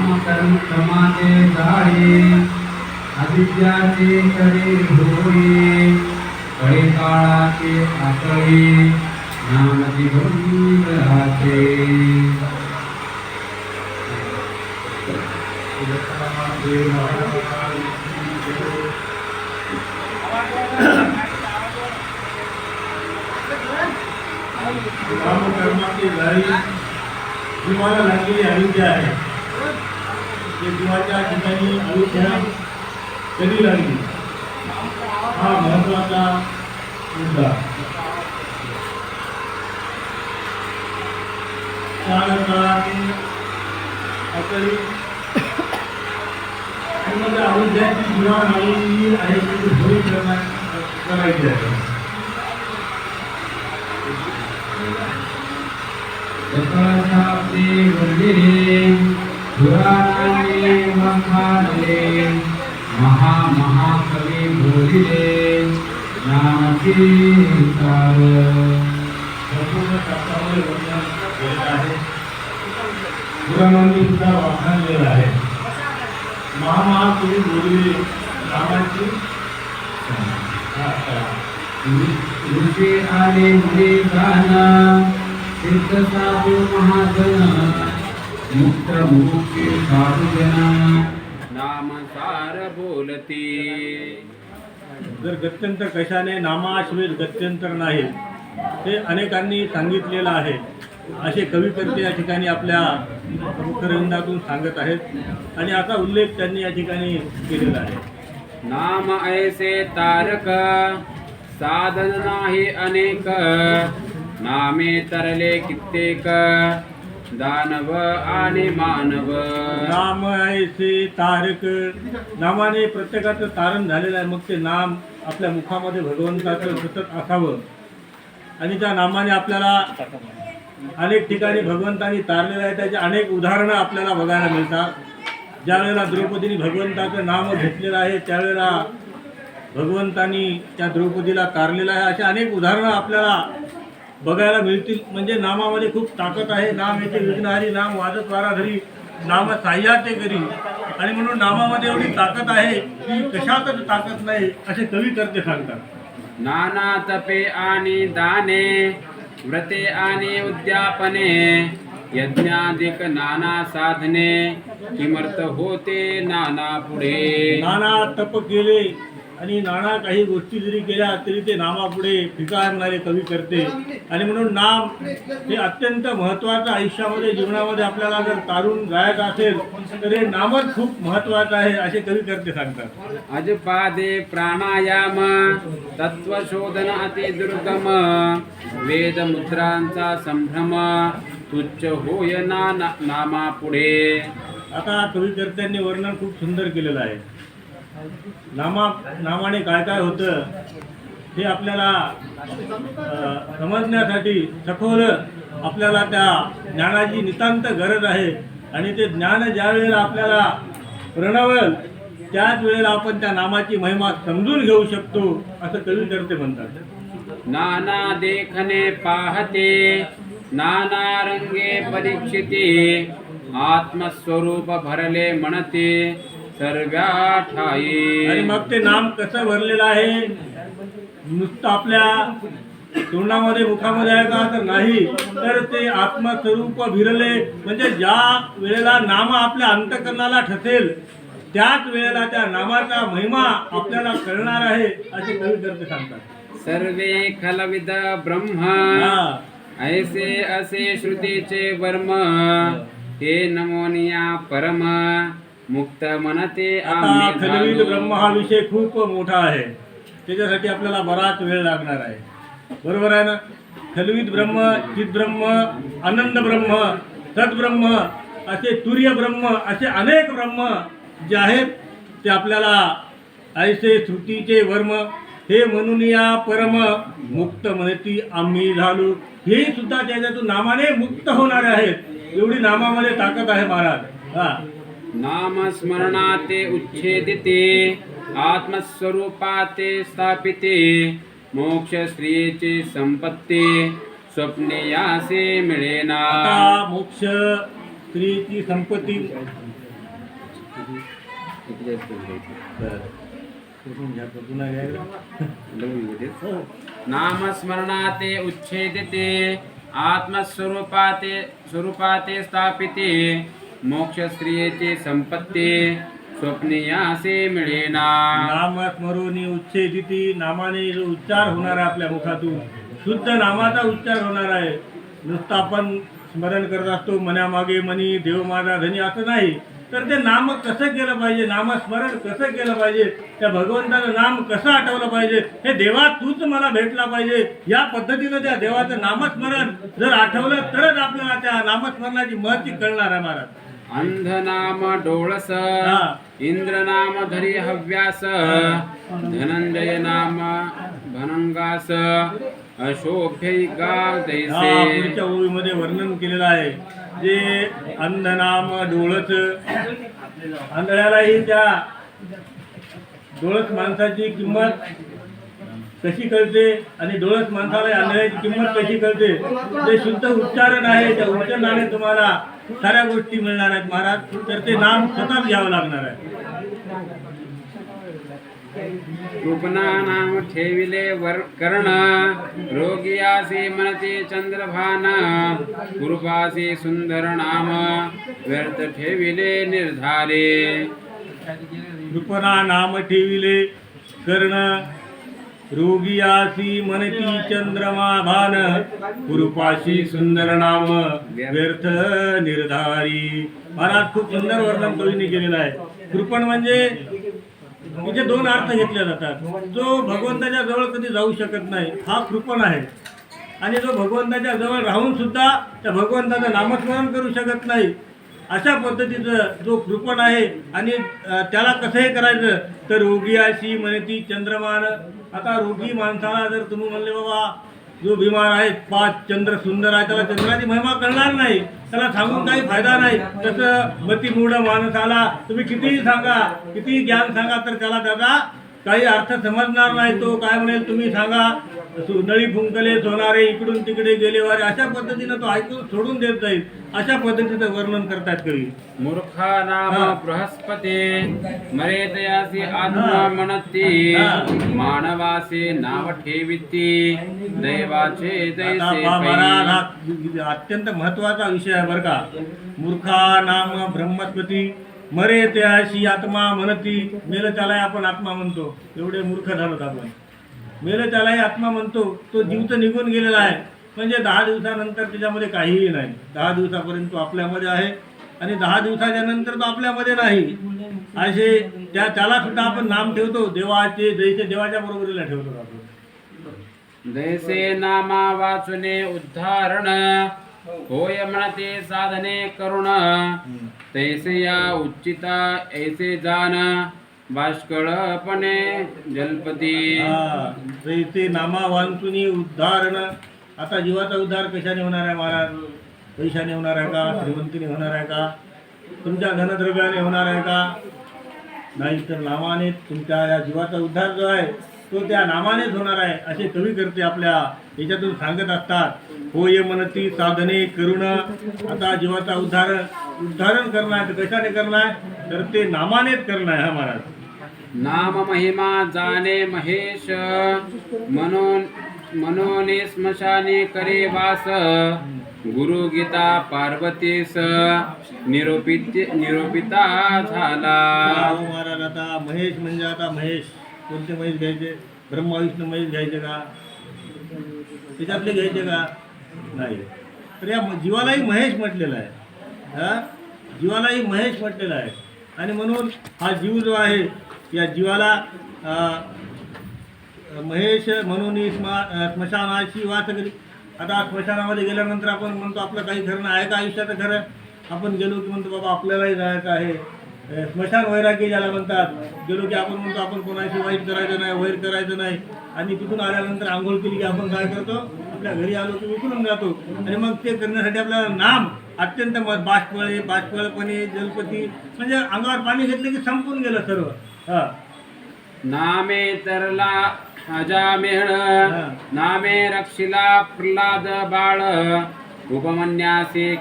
काम कर्म क्रमाचे जाळे अविद्याचे करे होई कळे काळाचे आकळे नाम दिगंबराचे काम कर्माची जाळी मला लागलेली अविद्या आहे. ते जीवाच्या ठिकाणी अविद्या कधी लागली हा महत्त्वाचा मुद्दा काळाकाळाने आपली आणि मग अविद्याची जीवा लागलेली आहे ती होळी करण्या करायची आहे जपसापे वंदिरे पुराणे महा महाकवी बोलिले संपूर्ण शास्त्रामध्ये वर्णन आहे पुराणांनी सुद्धा वाखाणलेलं आहे. महामहाकवी बोलले नामाची ऋषी आले मुली गाना सिद्ध साधू महाजन. मुक्त मुक्ती साधू जना नाम सार बोलती जर गत्यंतर कशाने नामाशिवाय गत्यंतर नाही ते अनेकांनी सांगितलेलं आहे. असे कविकर्ते या ठिकाणी आपल्या मुखरंदातून सांगत आहेत. आणि आता उल्लेख त्यांनी या ठिकाणी केलेला आहे. नाम ऐसे तारक साधन नाही अनेक. नामे तरले कित्येक. दानव आणि मानव. नाम ऐसे तारक. नामाने प्रत्येकाचं तारण झालेलं आहे. मग ते नाम आपल्या मुखामध्ये भगवंताचं सतत असावं. आणि त्या नामाने आपल्याला अनेक ठिकाणी भगवंतानी तारलेलं आहे. त्याचे अनेक उदाहरणं आपल्याला बघायला मिळतात. ज्यावेळेला द्रौपदीने भगवंताचं नाम घेतलेलं आहे त्यावेळेला भगवंतानी त्या द्रौपदीला तारलेलं आहे. अशी अनेक उदाहरणं आपल्याला बघायला मिळतील. म्हणजे नामामध्ये खूप ताकद आहे. नाम येथे विघ्नहारी नाम वाजत वारा घरी नाम साह्याते करी आणि म्हणून नामामध्ये एवढी ताकद आहे की कशातच ताकद नाही असे कवी करते सांगतात. नाना तपे आणि दाने व्रते आणि उद्यापने यज्ञाधिक नाना साधने किमर्थ होते नाना पुढे. नाना तप केले. आणि नाना काही गोष्टी जरी केल्या तरी ते नामापुढे फिकारणारे कवी करते. आणि म्हणून नाम हे अत्यंत महत्त्वाचं आयुष्यामध्ये जीवनामध्ये आपल्याला जर तारून जायचं असेल तर हे नामच खूप महत्त्वाचं आहे असे कवी करते सांगतात. अजपादे प्राणायाम तत्वशोधन अति दुर्गम वेद मुद्रांचा संभ्रम तुच्छ होय ना ना- नामा पुढे आता कविकर्त्यांनी वर्णन खूप सुंदर केलेलं आहे. नामा नामाने काय काय होतं हे आपल्याला समजण्यासाठी सखोल आपल्याला त्या ज्ञानाची नितांत गरज आहे. आणि ते ज्ञान ज्या वेळेला आपल्याला प्रणवल त्याच वेळेला आपण त्या नामाची महिमा समजून घेऊ शकतो असं कवी करते म्हणतात. नाना देखने पाहते नाना रंगे परीक्षिते आत्मस्वरूप भरले म्हणते. सर्व्या आणि ठाई मग ते नाम कसं भरलेलं आहे? नुसतं आपल्या तोंडामध्ये मुखामध्ये आहे का? तर नाही. तर ते आत्मस्वरूप भिरले. म्हणजे ज्या वेळेला नाम आपल्या अंतकरणाला ठसेल त्याच वेळेला त्या नामाचा महिमा आपल्याला कळणार आहे असे कवी करते सांगतात. सर्वे खलविद ब्रह्म. ऐसे असे श्रुतीचे वर्म हे नमोनिया परम. मुक्त मनते आता. ब्रह्म हा विषय खूप मोठा आहे. त्याच्यासाठी आपल्याला बराच वेळ लागणार आहे. बरोबर आहे ना? खलवीत ब्रह्म चित ब्रह्म आनंद ब्रह्म सद्ब्रह्म असे तुर्य ब्रह्म असे अनेक ब्रह्म जे आहेत ते आपल्याला ऐसे श्रुतीचे वर्म हे म्हणून या परम मुक्त म्हणती आम्ही झालो. हे सुद्धा त्याच्यातून नामाने मुक्त होणारे आहेत. एवढी नामामध्ये ताकद आहे महाराज. हा. नाम स्मरणाते उच्छेदिते आत्मस्वरूपाते स्थापिते मोक्षश्रिये च संपत्ति स्वप्ने यासे मिलेना मोक्ष श्रीचे संपत्ति नाम स्मरणाते उच्छेदिते आत्मस्वरूपाते स्वरूपाते स्थापिते मोक्षश्रियेचे संपत्ती स्वप्नियासे मिळेना. नाम स्मरोनी उच्छेदिती नामाने जो उच्चार होणार आहे आपल्या मुखातून शुद्ध नामाचा उच्चार होणार आहे. नुसतं आपण स्मरण करत असतो मनामागे मनी देव माझा धनी असं नाही. तर ते नाम कसं केलं पाहिजे नामस्मरण कसं केलं पाहिजे त्या भगवंताचं नाम कसं आठवलं पाहिजे हे देवा तूच मला भेटला पाहिजे. या पद्धतीनं त्या देवाचं नामस्मरण जर आठवलं तरच आपल्याला त्या नामस्मरणाची महती कळणार आहे महाराज. अंध नाम डोळस. इंद्र नाम धरी हव्यास धनंजय नाम भनंगास अशोभ्य गाव हा दैसे पुढच्या ओळीमध्ये वर्णन केलेलं आहे. जे अंधनाम डोळस आंधळ्यालाही त्या डोळस माणसाची किंमत कशी कळते आणि डोळस माणसाला आंधळ्याची किंमत कशी कळते ते शुद्ध उच्चारण आहे त्या उच्चारणाने तुम्हाला. साऱ्या गोष्टी मिळणार आहेत महाराज. तर ते नाम स्वतःच घ्यावं लागणार आहे. कृपणा नाम ठेविले वर कर्ण. रोगियासी मनते चंद्रभान. कुरुपासी सुंदर नाम व्यर्थ ठेविले निर्धारे. कृपणा नाम ठेविले कर्ण. रोगियासी मनती चंद्रमा भान कुरुपाशी सुंदर नाम व्यर्थ निर्धारी. महाराज खूप सुंदर वर्णन कवीने केलेलं आहे. कृपण म्हणजे म्हणजे दोन अर्थ घेतले जातात. जो भगवंताच्या जवळ कधी जाऊ शकत नाही हा कृपण आहे. आणि जो भगवंताच्या जवळ राहून सुद्धा त्या भगवंताचं नामस्मरण करू शकत नाही अशा पद्धतीचं जो कृपण आहे आणि त्याला कसं हे करायचं तर रोगी अशी म्हणती चंद्रमान आता रोगी माणसाला जर तुम्ही म्हणले बाबा जो बिमार आहे पाच चंद्र सुंदर आहे त्याला चंद्राची महिमा कळणार नाही त्याला सांगून काही फायदा नाही. तसं मतीमूढ माणसाला तुम्ही कितीही सांगा कितीही ज्ञान सांगा तर त्याला त्याचा काही अर्थ समजणार नाही तो. काय म्हणेल तुम्ही सांगा नळी फुंकले सोनारे इकडून तिकडे गेले वारे अशा पद्धतीनं तो ऐकून सोडून देत जाईल. अशा पद्धतीचं वर्णन करतात कवी. मूर्खा नाम. बृहस्पती मरेतयासी आत्मा मनती हा. मानवासी नाव ठेविती दैवाचे अत्यंत महत्त्वाचा विषय आहे बरं का. मूर्खा नाम ब्रह्मस्पती मरे ते अशी आत्मा म्हणती मेलं त्यालाही आपण आत्मा म्हणतो. एवढे मूर्ख झालोत आपण. मेलं त्यालाही आत्मा म्हणतो तो जीव तर निघून गेलेला आहे. म्हणजे दहा दिवसानंतर त्याच्यामध्ये काहीही नाही. दहा दिवसापर्यंत तो आपल्यामध्ये आहे आणि दहा दिवसाच्या नंतर तो आपल्यामध्ये नाही. असे त्या त्याला सुद्धा आपण नाम ठेवतो देवाचे जैसे देवाच्या बरोबरीला ठेवतो आपण. दैसे नामा वाचुने उद्धारण होय म्हणते साधने करुण. तैसे या उच्चिता ऐसे जान. बाष्कळपणे जलपती। हा, नामा वांचुनी उद्धारण. आता जीवाचा उद्धार कशाने होणार आहे महाराज? पैशाने होणार आहे का? श्रीमंतीने होणार आहे का? तुमच्या धनद्रव्याने होणार आहे का? नाही तर नामाने तुमच्या या जीवाचा उद्धार जो आहे तो त्या नामानेच होणार आहे असे कवी करते आपल्या याच्यातून सांगत असतात. होय मनती साधने करुण. आता जीवाचा उद्धार उद्धारण करणार आहे तर कशाने करणार? आहे तर ते नामानेच करणार आहे हा महाराज. नाम महिमा जाने महेश। म्हणून मनोने स्मशाने करे वास। गुरु गीता पार्वतीस निरूपित निरूपिता झाला। आता महेश म्हणजे आता महेश। कोणते महेश घ्यायचे? ब्रह्मा विष्णू महेश घ्यायचे का? त्याच्यातले घ्यायचे का? नाही. तर या जीवालाही महेश म्हटलेला आहे. हा? जीवालाही महेश म्हटलेला आहे. आणि म्हणून हा जीव जो आहे या जीवाला महेश म्हणून स्मा स्मशानाची वास करी आता स्मशानामध्ये गेल्यानंतर आपण म्हणतो आपलं काही खरं आहे का आयुष्याचं खरं? आपण गेलो की म्हणतो बाबा आपल्यालाही जायचं आहे. स्मशान वैराग्य ज्याला म्हणतात गेलो की आपण म्हणतो आपण कोणाशी वाईट करायचं नाही वैर करायचं नाही. आणि तिथून आल्यानंतर आंघोळ केली की आपण काय करतो? आपल्या घरी आलो की विसरून जातो. आणि मग ते करण्यासाठी आपल्याला नाम अत्यंत बाष्पळे बाष्पळपणे जलपती म्हणजे अंगावर पाणी घेतलं की संपून गेलं सर्व. नामे तरला अजामेळ नामे रक्षिला प्रल्हाद बाळ उपमन्यासे